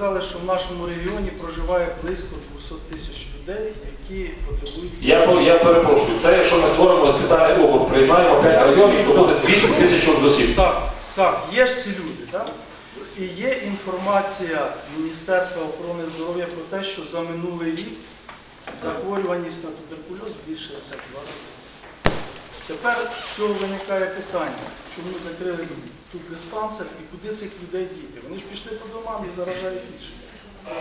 сказали, що в нашому регіоні проживає близько 200 тисяч людей, які потребують. Я, я перепрошую, це якщо ми створимо госпітальний округ, приймаємо 5 районів, то буде 200 тисяч осіб. Так, так, є ж ці люди, так? І є інформація Міністерства охорони здоров'я про те, що за минулий рік захворюваність на туберкульоз збільшилася в два рази. Тепер з цього виникає питання, чому закрили тут диспансер і куди цих людей діти? Вони ж пішли по домам і заражають інших.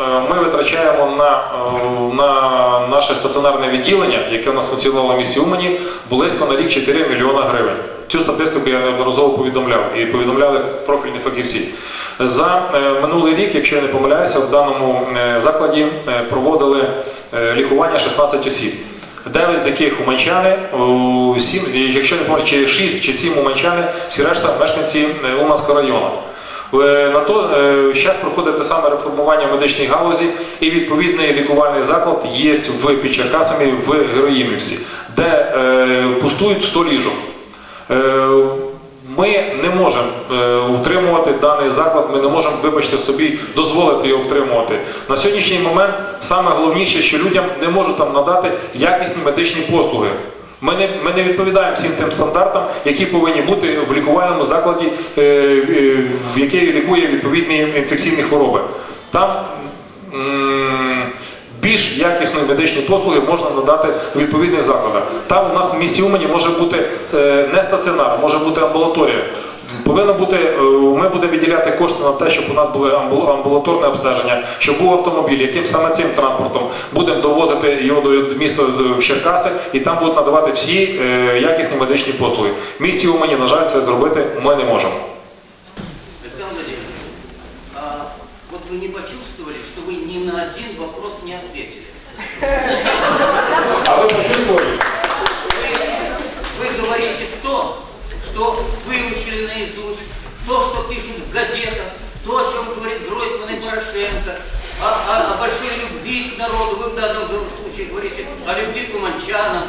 Е, Ми витрачаємо на, е, на наше стаціонарне відділення, яке у нас функціонувало в місті Умані, близько на рік 4 мільйона гривень. Цю статистику я неодноразово повідомляв і повідомляли профільні фахівці. За е, минулий рік, якщо я не помиляюся, в даному закладі проводили лікування 16 осіб. 9 з яких уманчани, 7, якщо не помиляюся, чи 6 чи 7 уманчани, всі решта мешканці е, Уманського району. Е, На то зараз проходить те саме реформування в медичній галузі, і відповідний лікувальний заклад є в Підчеркасамі в Героїмівці, де е, пустують 100 ліжок. Е, Ми не можемо е, утримувати даний заклад, ми не можемо, вибачте собі, дозволити його втримувати. На сьогоднішній момент саме головніше, що людям не можуть там надати якісні медичні послуги. Ми не, ми не відповідаємо всім тим стандартам, які повинні бути в лікувальному закладі, е, е, в який лікує відповідні інфекційні хвороби. Там більш якісної медичної послуги можна надати у відповідних закладах. Там у нас в місті Умані може бути е, не стаціонар, може бути амбулаторія. Повинно бути, е, ми будемо виділяти кошти на те, щоб у нас було амбу- амбулаторне обстеження, щоб був автомобіль, яким саме цим транспортом будемо довозити його до міста е, в Черкаси, і там будуть надавати всі е, якісні медичні послуги. В місті Умані, на жаль, це зробити ми не можемо. Любви к народу. Вы в данном случае говорите о любви к уманчанам.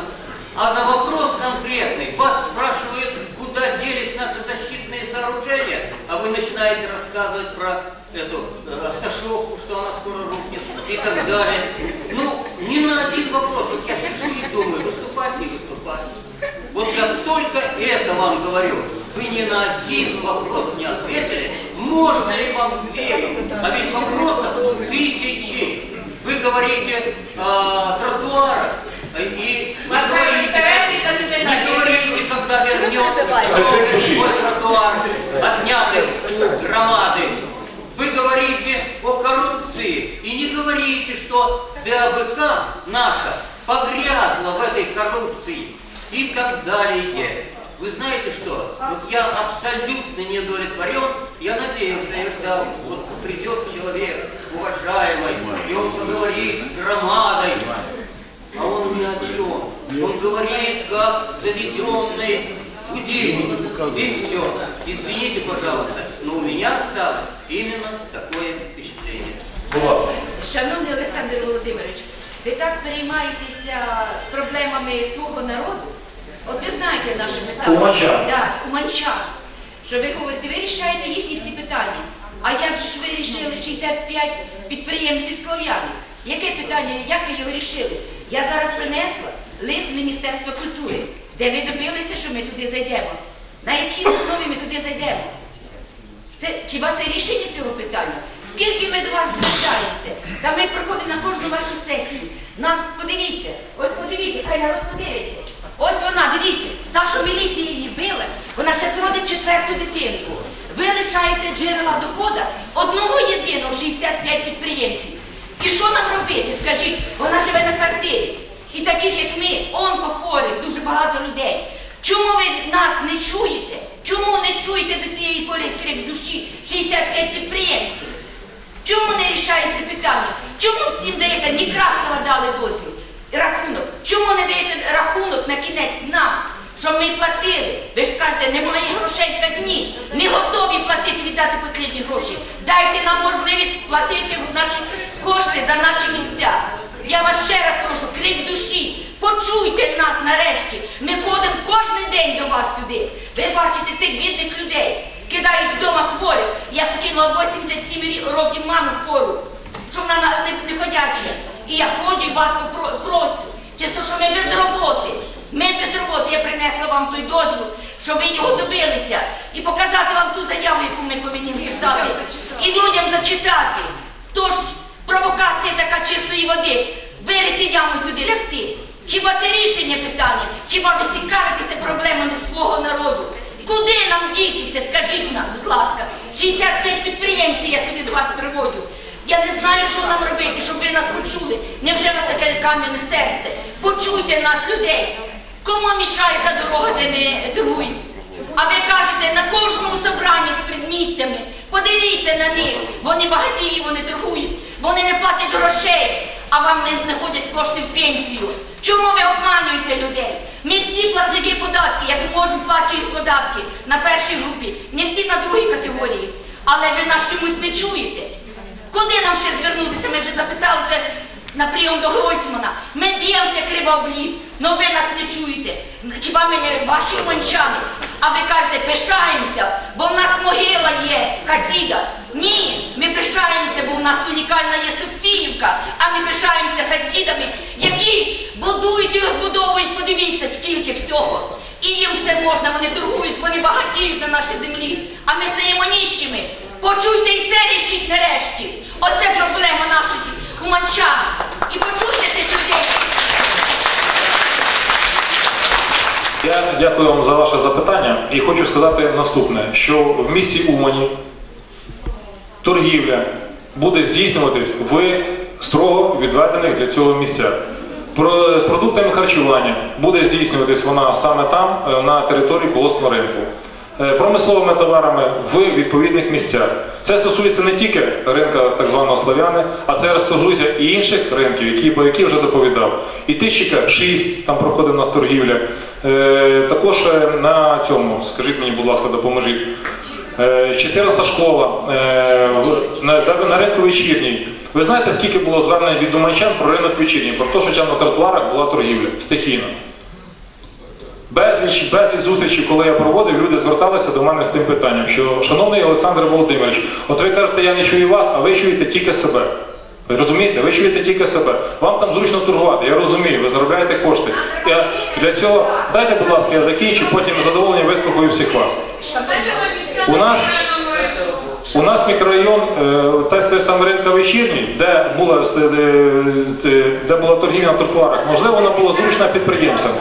А на вопрос конкретный вас спрашивают, куда делись наши защитные сооружения, а вы начинаете рассказывать про эту э, что она скоро рухнет и так далее. Ну, ни на один вопрос. Вот я сижу и думаю, выступать, не выступать. Вот я только это вам говорю. Вы ни на один вопрос не ответили. Можно ли вам верить? А ведь вопросов тысячи. Вы говорите о тротуарах и не говорите, не говорите, когда вернется свой тротуар, отнятый у громады. Вы говорите о коррупции и не говорите, что ДАБК наша погрязла в этой коррупции и так далее. Вы знаете что? Вот я абсолютно не удовлетворен. Я я ждал, вот придет человек уважаемый, и он поговорит с громадой. А он ни о чем. Он говорит, как заведенный будильник. И все. Извините, пожалуйста, но у меня осталось именно такое впечатление. Шановний Олександр Володимирович, ви так переймаєтеся проблемами свого народу. От ви знаєте наше питання. Уманчан. Так, уманчан. Що ви говорите, ви рішаєте їхні всі питання. Як ж ви рішили 65 підприємців слов'яни? Яке питання, як ви його рішили? Я зараз принесла лист Міністерства культури, де ви добилися, що ми туди зайдемо. На якій основі ми туди зайдемо? Це хіба це рішення цього питання? Скільки ми до вас звертаємося? Та ми приходимо на кожну вашу сесію. Нам подивіться, ось подивіться, хай народ подивиться. Ось вона, дивіться, та, що міліція її била, вона ще зродить четверту дитинку. Ви лишаєте джерела доходу одного єдиного 65 підприємців. І що нам робити? Скажіть, вона живе на квартирі. І таких, як ми, онкохворих, дуже багато людей. Чому ви нас не чуєте? Чому не чуєте до цієї пори крик душі 65 підприємців? Чому не рішається питання? Чому всім даєте Некрасова дали дозвіл? Рахунок. Чому не даєте рахунок на кінець нам? Щоб ми платили? Ви ж кажете, немає грошей в казні. Не готові платити, віддати останні гроші. Дайте нам можливість платити наші кошти за наші місця. Я вас ще раз прошу, крик душі. Почуйте нас нарешті. Ми ходимо кожен день до вас сюди. Ви бачите цих бідних людей. кидають вдома хворих. Я покинула 87 рі- років маму хвору, що вона на- не, ходяча. І я ходжу і вас попро- прошу, чисто, що ми без роботи. Ми без роботи. Я принесла вам той дозвіл, щоб ви його добилися. І показати вам ту заяву, яку ми повинні написати. І людям зачитати. Тож провокація така чистої води. Вирити яму і туди лягти. Хіба це рішення питання? Хіба ви цікавитеся проблемами свого народу? Куди нам дітися? Скажіть нам, будь ласка. 65 підприємців я сюди до вас приводжу. Я не знаю, що нам робити, щоб ви нас почули. Невже вас таке кам'яне серце? Почуйте нас, людей. Кому мішає та дорога, де ми торгуємо? А ви кажете, на кожному собранні з предмістями, подивіться на них, вони багатії, вони торгують, вони не платять грошей, а вам не, не ходять кошти в пенсію. Чому ви обманюєте людей? Ми всі платники податків, як можемо платити податки на першій групі, не всі на другій категорії. Але ви нас чомусь не чуєте. Куди нам ще звернутися? Ми вже записалися на прийом до Гройсмана. Ми б'ємося кривооблів, але ви нас не чуєте. Хіба ми не ваші кончани? А ви кажете, пишаємося, бо в нас могила є, Хасіда. Ні, ми пишаємося, бо в нас унікальна є Софіївка, а не пишаємося хасідами, які будують і розбудовують, подивіться, скільки всього. І їм все можна, вони торгують, вони багатіють на нашій землі, а ми стаємо ніщими. Почуйте і це рішіть нарешті. Оце проблема наших уманчан. І почуйте цих людей. Я дякую вам за ваше запитання і хочу сказати наступне: що в місті Умані торгівля буде здійснюватись в строго відведених для цього місцях. Продуктами харчування буде здійснюватись вона саме там, е, на території колосного ринку. Е, Промисловими товарами в відповідних місцях. Це стосується не тільки ринка так званого Слав'яни, а це стосується і інших ринків, які, про які вже доповідав. І Тищика 6, там проходить у нас торгівля. Е, також е, на цьому, скажіть мені, будь ласка, допоможіть. Е, 14 школа на, на ринку вечірній. Ви знаєте, скільки було звернень від думайчан про ринок вечірній, про те, що там на тротуарах була торгівля стихійно. Безліч, безліч зустрічей, коли я проводив, люди зверталися до мене з тим питанням, що, шановний Олександр Володимирович, от ви кажете, я не чую вас, а ви чуєте тільки себе. Ви розумієте? Ви чуєте тільки себе. Вам там зручно торгувати, я розумію, ви заробляєте кошти. Я, для цього дайте, будь ласка, я закінчу, потім з задоволенням вислухаю всіх вас. У нас, у нас мікрорайон, е, те- той самий ринка вечірній, де була, с- е, де була торгівля на тротуарах, можливо, вона була зручна підприємцям,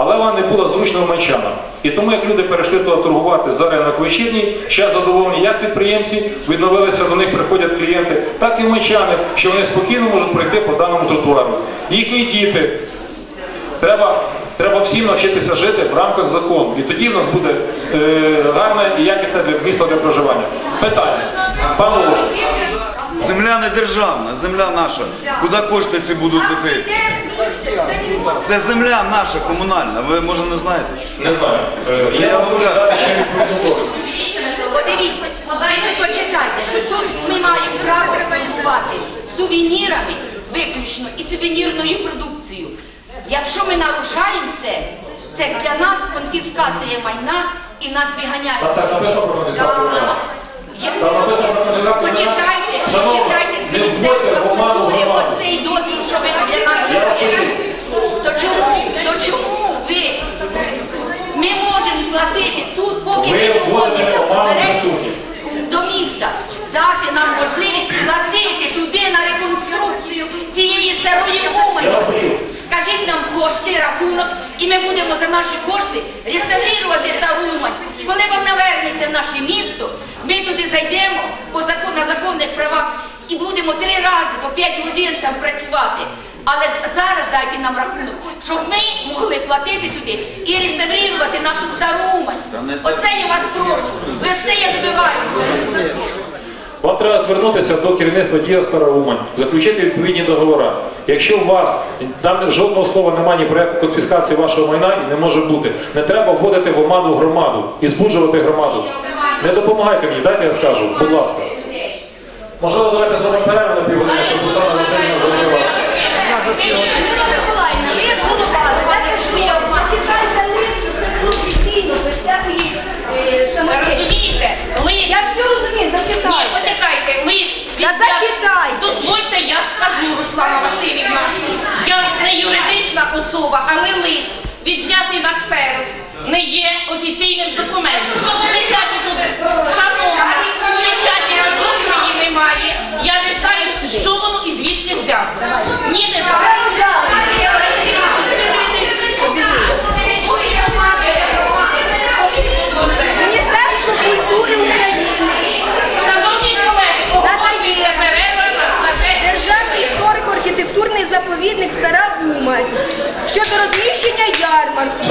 але вона не була зручна уманчанам. І тому, як люди перейшли туди торгувати за ринок вечірній, ще задоволені як підприємці, відновилися до них, приходять клієнти, так і уманчани, що вони спокійно можуть пройти по даному тротуару. Їхні діти, Треба, треба всім навчитися жити в рамках закону. І тоді в нас буде е, гарне і якісне місто для проживання. Питання. Пан Волошин. Земля не державна, земля наша. Куди кошти ці будуть йти? Це земля наша комунальна. Ви може не знаєте? що? Не знаю. Е, я вам ще відповідну довідку. Подивіться, ви почитайте, що тут ми маємо право торгувати сувенірами виключно і сувенірною продукцією. Якщо ми нарушаємо це, це для нас конфіскація майна і нас А виганяють. так написано про конфіскацію майна. Почитайте, почитайте з Міністерства культури оцей дозвіл, То чому, то чому ви? Ми можемо платити тут, поки Ви ви вводите виводите в оману поперед присутніх. до міста. Дати нам можливість платити туди на реконструкцію цієї старої Умані. Скажіть нам кошти, рахунок, і ми будемо за наші кошти реставрувати стару Умань. Коли вона вернеться в наше місто, ми туди зайдемо по закон, на законних правах і будемо три рази по п'ять годин там працювати. Але зараз дайте нам рахунок, щоб ми могли платити туди і реставрувати нашу стару Умань. Оце я вас прошу. Оце я добиваюся. Вам треба звернутися до керівництва Дія Стара Умань, заключити відповідні договори. Якщо у вас там жодного слова немає ні про яку конфіскацію вашого майна і не може бути, не треба вводити в оману громаду і збуджувати громаду. Не допомагайте мені, дайте я скажу, будь ласка. Можливо, давайте зробимо перерву на півгодини, щоб Оксана Васильівна зробила. Людмила Миколаївна, ви як голова, Дозвольте, я скажу, Руслана Васильівна. Я не юридична особа, але лист, відзнятий на ксерокс, не є офіційним документом. Шановна,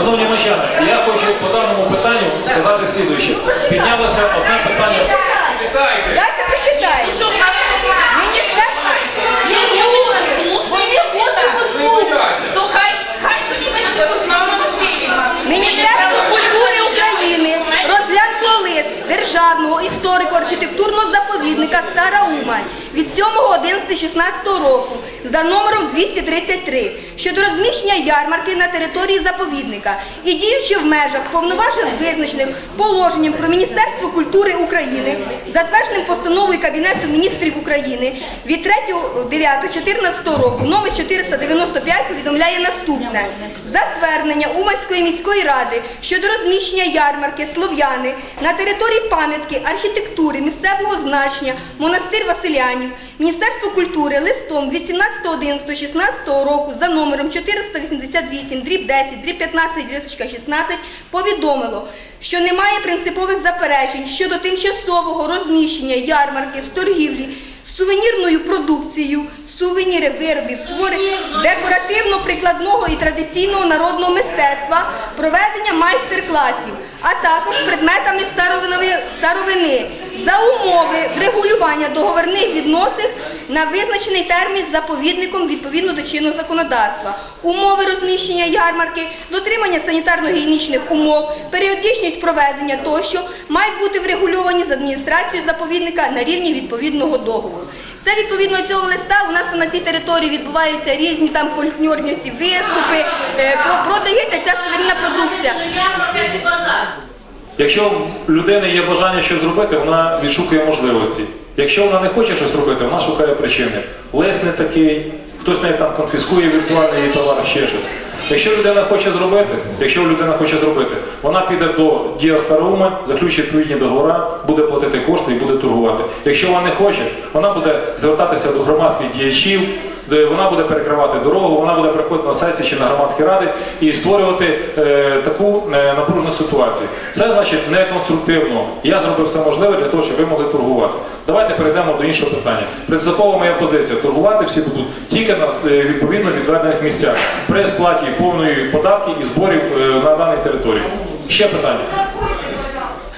Шановні мочани, я хочу по даному питанню сказати слідуюче. Піднялося одне питання. Дайте почитайте. Міністерство послухати. То хай, хай собі зайде Руслана Васильівна. Міністерство культури України розглянуло лист Державного історико-архітектурного заповідника Стара Умань від 7.11.16 року за номером 233 щодо розміщення ярмарки на території заповідника і діючи в межах повноважень визначених положенням про Міністерство культури України, затвердженим постановою Кабінету міністрів України від 3.9.14 року номер 495 повідомляє наступне. За звернення міської ради щодо розміщення ярмарки Слов'яни на території пам'ятки архітектури місцевого значення монастир Василянів, Міністерство культури листом 18.11.16 року за номером 488 дріб 10 дріб 15 дріб 16 повідомило, що немає принципових заперечень щодо тимчасового розміщення ярмарки з торгівлі сувенірною продукцією, сувеніри виробів, твори декоративно-прикладного і традиційного народного мистецтва, проведення майстер-класів, а також предметами старовини, за умови врегулювання договірних відносин на визначений термін заповідником відповідно до чинного законодавства, умови розміщення ярмарки, дотримання санітарно-гігієнічних умов, періодичність проведення тощо мають бути врегульовані з адміністрацією заповідника на рівні відповідного договору. Це відповідно цього листа у нас на цій території відбуваються різні там фольклорні ці виступи, е, про- продається ця сувенірна продукція. Якщо в людини є бажання щось зробити, вона відшукує можливості. Якщо вона не хоче щось робити, вона шукає причини. Лес не такий, хтось навіть там конфіскує віртуальний її товар, ще щось. Якщо людина хоче зробити, якщо людина хоче зробити, вона піде до Дія Староумань, заключить відповідні договори, буде платити кошти і буде торгувати. Якщо вона не хоче, вона буде звертатися до громадських діячів, вона буде перекривати дорогу, вона буде приходити на сесії чи на громадські ради і створювати е, таку е, напружену ситуацію. Це значить не конструктивно. Я зробив все можливе для того, щоб ви могли торгувати. Давайте перейдемо до іншого питання. Принципова моя позиція. Торгувати всі будуть тільки на е, відповідно відведених місцях при сплаті повної податків і зборів е, на даній території. Ще питання.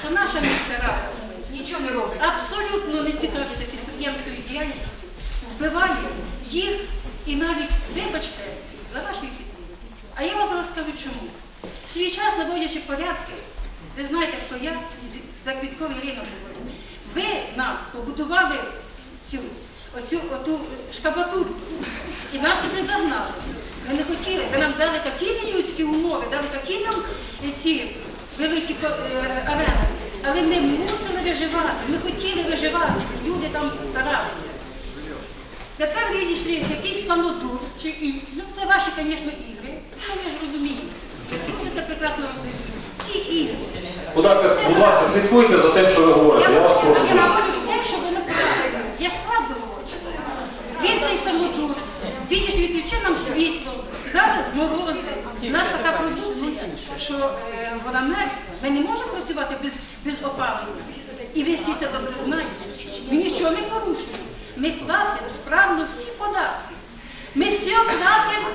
що наша міська рада Нічого не робить. абсолютно не цікавиться підприємцевою діяльністю, вбиває їх і навіть, вибачте, за ваші підтримки. А я вам зараз скажу чому. В свій час, наводячи порядки, ви знаєте, хто я за квітковий ринок говорю. Ви нам побудували цю, оцю оту шкабатурку і нас туди загнали. Ми не хотіли, ви нам дали такі нелюдські умови, дали такі нам ці великі е, арени. Але ми мусили виживати, ми хотіли виживати, щоб люди там старалися. Тепер вийшли якийсь самодур, чи і, ну це ваші, звісно, ігри, ну ви ж розумієте. Ви можете прекрасно розуміти. Ці ігри. Будь ласка, будь ласка, слідкуйте за тим, що ви говорите. Я вас прошу. Я говорю те, що ви не правильно. Я ж правду говорю. Він цей самодур, він ж відключив нам світло, зараз морози. У нас така продукція, що е, вона мерзла. Ми не можемо працювати без, без опалення. І ви всі це добре знаєте. Ми нічого не порушуємо. Ми платимо справно всі податки. Ми все платимо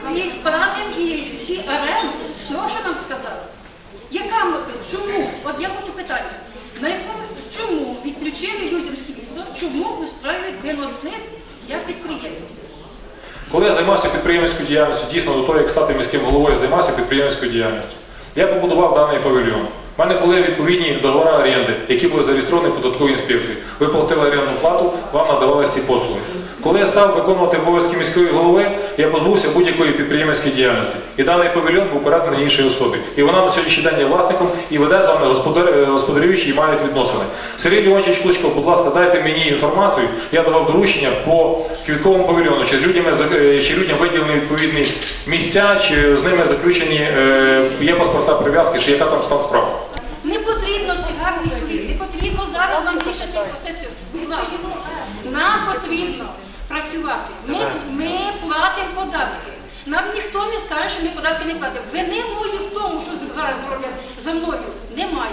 платимо і всі аренди, все, що нам сказали. Яка м- чому? От я хочу питання. На якому чому відключили людям світло? Чому устраюють геноцид як підприємці? Коли я займався підприємницькою діяльністю, дійсно до того, як стати міським головою, займався підприємницькою діяльністю. Я побудував даний павільйон. У мене були відповідні договори оренди, які були зареєстровані в податковій інспекції. Ви платили орендну плату, вам надавалися ці послуги. Коли я став виконувати обов'язки міської голови, я позбувся будь-якої підприємницької діяльності. І даний павільйон був переданий іншій особі. І вона на сьогоднішній день є власником і веде з вами е, господарюючі і мають відносини. Сергій Леонтьович Кличко, будь ласка, дайте мені інформацію. Я давав доручення по квітковому павільйону, чи за- е, чи людям виділені відповідні місця, чи з ними заключені е, є паспорта прив'язки, чи яка там стан справи. Не потрібно цих гарних слів, не потрібно зараз нам рішити про це нам потрібно працювати. Ми, ми платимо податки. Нам ніхто не скаже, що ми податки не платимо. Вини мої в тому, що зараз роблять за мною, немає.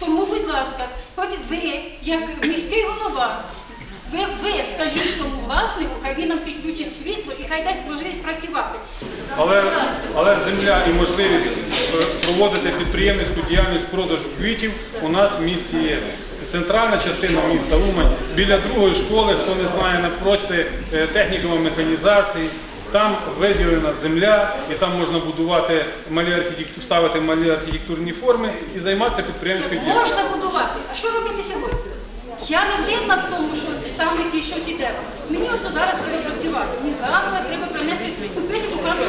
Тому, будь ласка, ви, як міський голова, ви, ви скажіть тому власнику, хай він нам підключить світло і хай дасть можливість працювати. Але, але земля і можливість е, проводити підприємницьку діяльність продажу квітів у нас в місті є. Центральна частина міста Умань біля другої школи, хто не знає, напроти е, технікуму механізації. Там виділена земля, і там можна будувати малі архітекту- ставити малі архітектурні форми і займатися підприємницькою діяльністю. Можна будувати. А що робити сьогодні? Я не дивна в тому, що там якесь щось іде. Мені ось зараз треба працювати. Мені заново треба принести купити кухарну.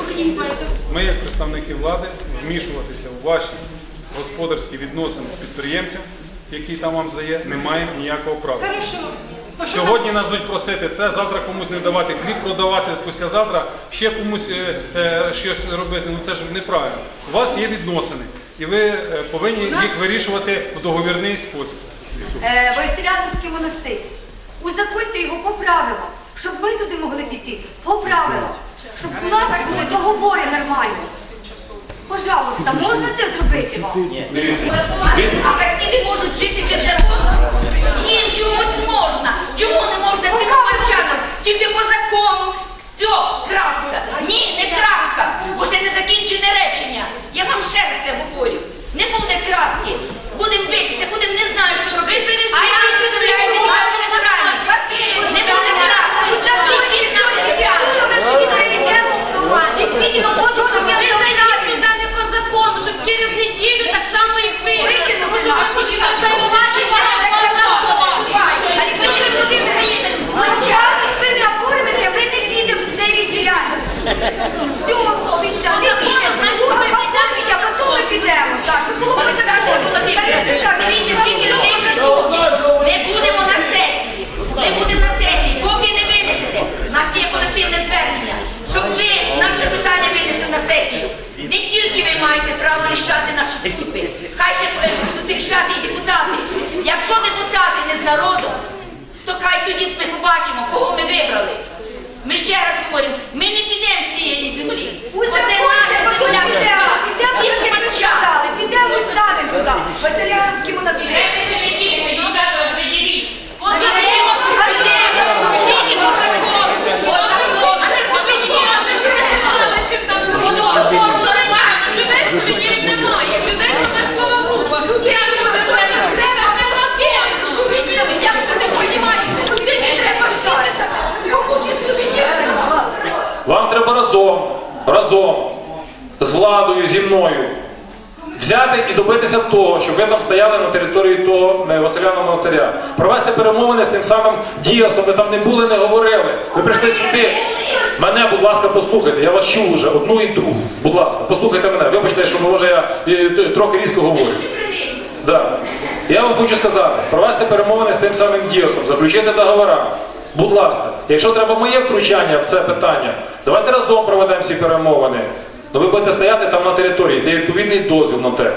Ми, як представники влади, вмішуватися в ваші господарські відносини з підприємцем, який там вам здає, не маємо ніякого права. Хорошо. Сьогодні нас будуть просити це, завтра комусь не давати хліб продавати, післязавтра ще комусь е, е, щось робити. Ну це ж неправильно. У вас є відносини, і ви е, повинні їх вирішувати в договірний спосіб. е, Войселянський монастир. Узаконьте його по правилам, щоб ми туди могли піти по правилам, щоб у нас були договори нормальні. Пожалуйста, можна це зробити вам? А красиві можуть жити без закону. Їм чомусь можна. Чому не можна цим хлопчатам? Вчити по закону. Все, крапка. Ні, не крапка. Бо ще не закінчене речення. Я вам ще раз це говорю. Не буде крапки. Будемо битися, будемо не знаю, що робити. А я не дозволяю Не буде крапки. Закінчіть наше Дійсно, хочу, щоб я визнала питання по закону, щоб через неділю так само їх вийти, тому що ви хочете займувати по закону. А якщо ви туди вийдете, Почали своїми оформити, ми не підемо з цієї ділянки. Все, місця, не підемо. Оформіть, а потім ми підемо. Так, щоб було по закону. Дивіться, скільки людей присутні. Ми будемо на сесії. Ми будемо на сесії, поки не винесете. У нас є колективне звернення, щоб ви наше питання винесли на сесію. Не тільки ви маєте право рішати наші судьби, хай ще е, будуть рішати і депутати. Якщо депутати не з народу, то хай тоді ми побачимо, кого ми вибрали. Ми ще раз говоримо, ми не підемо з цієї землі. Бо це наша земля. Підемо, підемо станемо туди. Василянський монастир. Позовемо людей, тільки по закону. По закону. А не сувенір. По договору нормально. Людей сувенірів немає. Людей обов'язкова група. Я не буду це ж не договір. Сувеніри, як ви не розумієте? Людині треба жити. Кому ті сувеніри? Вам треба разом, разом з владою, зі мною взяти і добитися того, щоб ви там стояли на території того е, Василяного монастиря. Провести перемовини з тим самим діасом, ви там не були, не говорили. Ви прийшли сюди. Мене, будь ласка, послухайте, я вас чув вже одну і другу. Будь ласка, послухайте мене. Вибачте, що може я е, трохи різко говорю. Да. Я вам хочу сказати, провести перемовини з тим самим діосом, заключити договори. Будь ласка, якщо треба моє втручання в це питання, давайте разом проведемо ці перемовини. Ну ви будете стояти там на території, де відповідний дозвіл на те.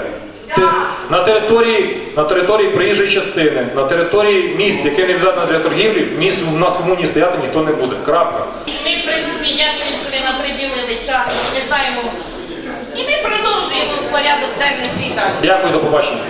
Ти- На території, на території проїжджої частини, на території міст, яке не віддано для торгівлі, міст в нас в комуні стояти ніхто не буде. Крапка. Ми, в принципі, дякуємо, що ви нам приділили час, ми знаємо. І ми продовжуємо порядок денний свій далі. Дякую, до побачення.